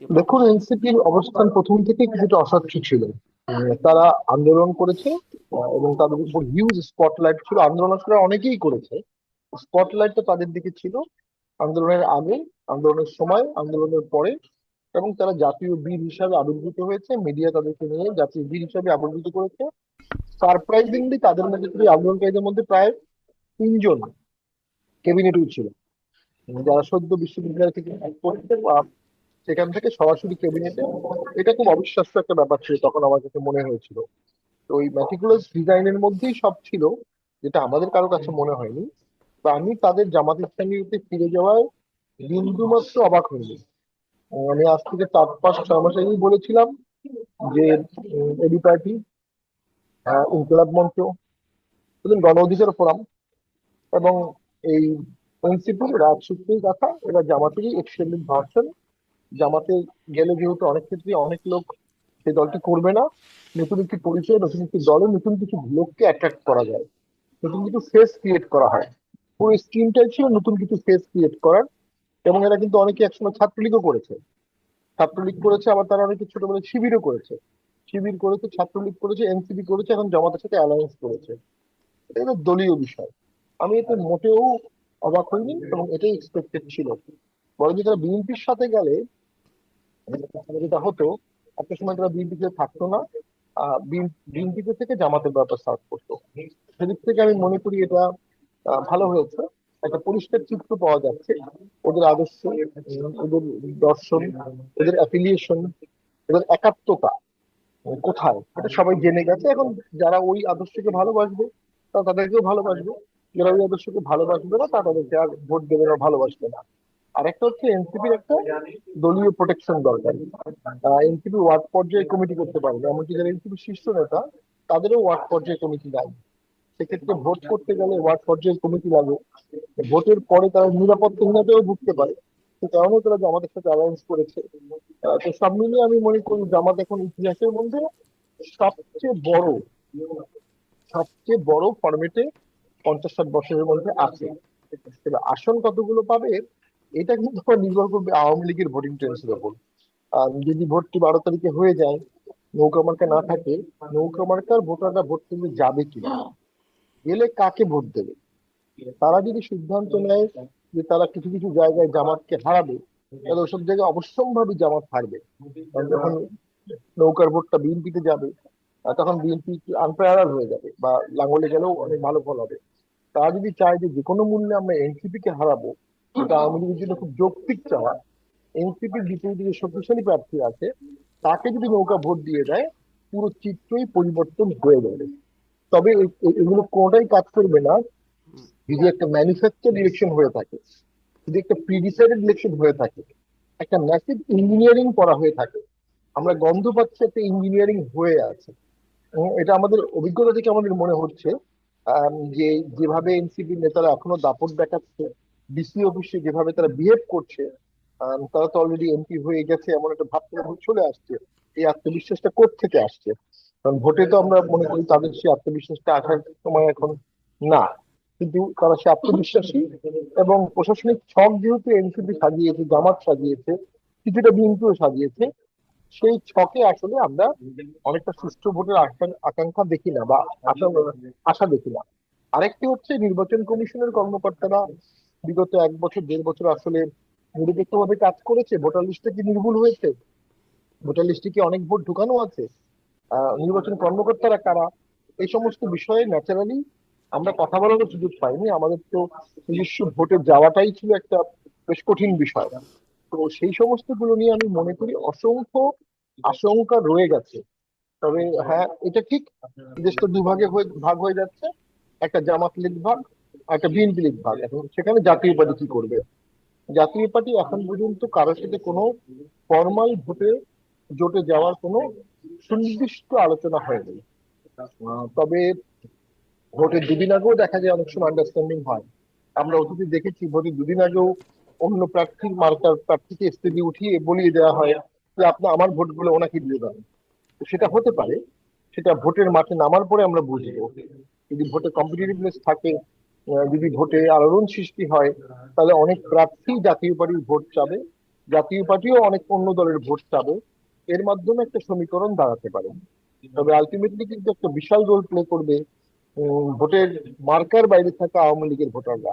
দেখুন, এনসিপির অবস্থান প্রথম থেকে কিছুটা অস্বচ্ছ ছিল। তারা আন্দোলন করেছে এবং তাদের উপর হিউজ স্পটলাইট ছিল। আন্দোলন আসলে অনেকেই করেছে। স্পটলাইটটা তাদের দিকে ছিল। আন্দোলনের আগে, আন্দোলনের সময়, আন্দোলনের পরে, এবং তারা জাতীয় বীর হিসাবে আবির্ভূত হয়েছে। মিডিয়া তাদেরকে নিয়ে জাতীয় বীর হিসাবে আবির্ভূত করেছে। সারপ্রাইজিংলি তাদের মধ্যে আন্দোলনকারীদের মধ্যে প্রায় তিনজন ক্যাবিনেটেও ছিল। যারা সদ্য বিশ্ববিদ্যালয় থেকে সেখান থেকে সরাসরি ক্যাবিনেটে। এটা খুব অবিশ্বাস্য একটা ব্যাপার ছিল তখন আমার কাছে মনে হয়েছিল। তো ওই ম্যাটিকুলাস ডিজাইনের মধ্যেই সব ছিল, যেটা আমাদের কারও কাছে মনে হয়নি। তো আমি তাদের জামাত ইসলামীতে ফিরে যাওয়ায় বিন্দু মাত্র অবাক হইনি। আমি আজ থেকে চার, পাঁচ, ছয় মাস আগেই বলেছিলাম যে এবি পার্টি ইনকলাব মঞ্চ গণ অধিকার ফোরাম, এবং এই এনসিপি রাজসূত্রেই কথা এরা জামাতেরই এক্সটেন্ডেড ভার্সন জামাতে গেলে যেহেতু অনেক ক্ষেত্রে অনেক লোক সেই দলটি করবে না, নতুন একটি পরিচয়, নতুন একটি দলে নতুন কিছু লোককে অ্যাট্রাক্ট করা যায়। নতুন কিছু ফেস ক্রিয়েট করা হয়। পুরো স্কিমটাই ছিল নতুন কিছু ফেস ক্রিয়েট করার এবং এরা কিন্তু অনেকে একসময় ছাত্রলীগও করেছে। ছাত্রলীগ করেছে, আবার তারা অনেকে ছোটবেলায় শিবিরও করেছে। শিবির করেছে ছাত্রলীগ করেছে, এনসিপি করেছে, এখন জামাতের সাথে অ্যালায়েন্স করেছে। এটা দলীয় বিষয়। আমি এতে মোটেও অবাক হইনি এবং এটাই এক্সপেক্টেড ছিল। বরং তারা বিএনপির সাথে গেলে যেটা হতো, একটা সময় তারা বিএনপিতে থাকতো না বিএনপিতে থেকে জামাতের ব্যাপার সার্চ করতো। সেদিক থেকে আমি মনে করি এটা ভালো হয়েছে। একটা পরিষ্কার চিত্র পাওয়া যাচ্ছে। ওদের আদর্শ, ওদের দর্শন, ওদের অ্যাফিলিয়েশন ওদের একাত্মতা কোথায়? এটা সবাই জেনে গেছে। এখন যারা ওই আদর্শকে ভালোবাসবে, তারা তাদেরকেও ভালোবাসবে। যারা ওই আদর্শকে ভালোবাসবে না, তারা তাদেরকে আর ভোট দেবে না, ভালোবাসবে না। আর একটা হচ্ছে এনসিপির একটা দলীয় প্রোটেকশন দরকার। এনসিপি ওয়ার্ড পর্যায়ে কমিটি করতে পারে পারবে এমনকি যারা এনসিপি শীর্ষ নেতা, তাদেরও ওয়ার্ড পর্যায়ে কমিটি নাই সেক্ষেত্রে ভোট করতে গেলে ওয়ার্ড পর্যায়ে কমিটি লাগে। ভোটের পরে তারা নিরাপত্তাহীনতাও ভুগতে পারে। সে কারণেও তারা জামাতের সাথে অ্যালায়েন্স করেছে। তো সব মিলিয়ে আমি মনে করি জামাত এখন ইতিহাসের মধ্যে সবচেয়ে বড় সবচেয়ে বড় ফরম্যাটে পঞ্চাশ ষাট বছরের মধ্যে আছে। আসন কতগুলো পাবে এটা কিন্তু নির্ভর করবে আওয়ামী লীগের ভোটিং ট্রেন্ডসের উপর। আহ, যদি ভোটটি বারো তারিখে হয়ে যায় নৌকা মার্কা না থাকে নৌকা মার্কার ভোটাররা ভোট কেন্দ্রে যাবে কিনা? গেলে কাকে ভোট দেবে? তারা যদি সিদ্ধান্ত নেয় যে তারা কিছু কিছু জায়গায় জামাতকে হারাবে তাহলে ওসব জায়গায় অবশ্যম্ভাবী জামাত হারবে। কারণ যখন নৌকার ভোটটা বিএনপিতে যাবে তখন বিএনপি আনপ্রেয়ার হয়ে যাবে বা লাঙ্গলে গেলেও অনেক ভালো ফল হবে। তারা যদি চায় যে যে কোনো মূল্যে আমরা এনসিপি কে হারাবো এটা আওয়ামী লীগের জন্য খুব যৌক্তিক চাওয়া, এনসিপির বিপরীতে যে শক্তিশালী প্রার্থী আছে, তাকে যদি নৌকা ভোট দিয়ে দেয়, পুরো চিত্রই পরিবর্তন হয়ে যাবে। তবে এগুলো কোনোটাই কাজ করবে না। যদি একটা ম্যানুফ্যাকচার ইলেকশন হয়ে থাকে, যদি একটা প্রিডিসাইডেড ইলেকশন হয়ে থাকে, একটা ম্যাসিভ ইঞ্জিনিয়ারিং করা হয়ে থাকে, আমরা গন্ধ পাচ্ছি একটা ইঞ্জিনিয়ারিং হয়ে আছে। এটা আমাদের অভিজ্ঞতা থেকে আমাদের মনে হচ্ছে যে যেভাবে এনসিপি নেতারা এখনও দাপট দেখাচ্ছে ডিসি অফিসে যেভাবে তারা বিহেভ করছে তারা তো অলরেডি এমপি হয়ে গেছে, এমন একটা ভাব চলে আসছে। এই আত্মবিশ্বাসটা থেকে আসছে? কারণ ভোটে তো আমরা মনে করি তাদের সেই আত্মবিশ্বাসটা আসার সময় এখন না। কিন্তু তারা সে আত্মবিশ্বাসী এবং প্রশাসনিক ছক যেহেতু এনসিপি সাজিয়েছে, জামাত সাজিয়েছে, কিছুটা বিএনপিও সাজিয়েছে, সেই ছকে আসলে আমরা অনেকটা সুষ্ঠু ভোটের আকাঙ্ক্ষা দেখি না বা আশা দেখি না। আরেকটি হচ্ছে নির্বাচন কমিশনের কর্মকর্তারা বিগত এক বছর, দেড় বছর আসলে নিরপেক্ষভাবে কাজ করেছে। ভোটার লিস্টে কি নির্ভুল হয়েছে? ভোটার লিস্টে কি অনেক ভোট ঢুকানো আছে? নির্বাচন কর্মকর্তারা কারা? এই সমস্ত বিষয়ে ন্যাচারালি আমরা কথা বলার সুযোগ পাইনি। আমাদের তো নিজস্ব ভোটে যাওয়াটাই ছিল একটা বেশ কঠিন বিষয়। তো সেই সমস্তগুলো নিয়ে আমি মনে করি অসংখ্য আশঙ্কা রয়ে গেছে। তবে হ্যাঁ এটা ঠিক। দেশটা দুভাগে হয়ে ভাগ হয়ে যাচ্ছে। একটা জামাত লীগ ভাগ একটা বিএনপি লীগ ভাগ। এখন সেখানে জাতীয় পার্টি কি করবে? জাতীয় পার্টি এখন পর্যন্ত কারোর সাথে কোনো ফর্মাল ভোটে, জোটে যাওয়ার কোনো সুনির্দিষ্ট আলোচনা হয়নি। তবে ভোটের দুদিন আগেও দেখা যায় অনেক সময় আন্ডারস্ট্যান্ডিং হয়। আমরা অতীতে দেখেছি ভোটের দুদিন আগেও অন্য প্রার্থীর মার্কার প্রার্থীকে স্টেজে উঠিয়ে বলিয়ে দেওয়া হয় যে আপনি আমার ভোটগুলো ওনাকে দিয়ে দেন সেটা হতে পারে, সেটা ভোটের মাঠে নামার পরে আমরা বুঝব। যদি ভোটে কম্পিটিটিভনেস থাকে যদি ভোটে আলোড়ন সৃষ্টি হয়, তাহলে অনেক প্রার্থী জাতীয় পার্টির ভোট চাবে। জাতীয় পার্টিও অনেক অন্য দলের ভোট চাবে। এর মাধ্যমে একটা সমীকরণ দাঁড়াতে পারে। তবে আলটিমেটলি কিন্তু একটা বিশাল রোল প্লে করবে ভোটের মার্কার বাইরে থাকা আওয়ামী লীগের ভোটাররা।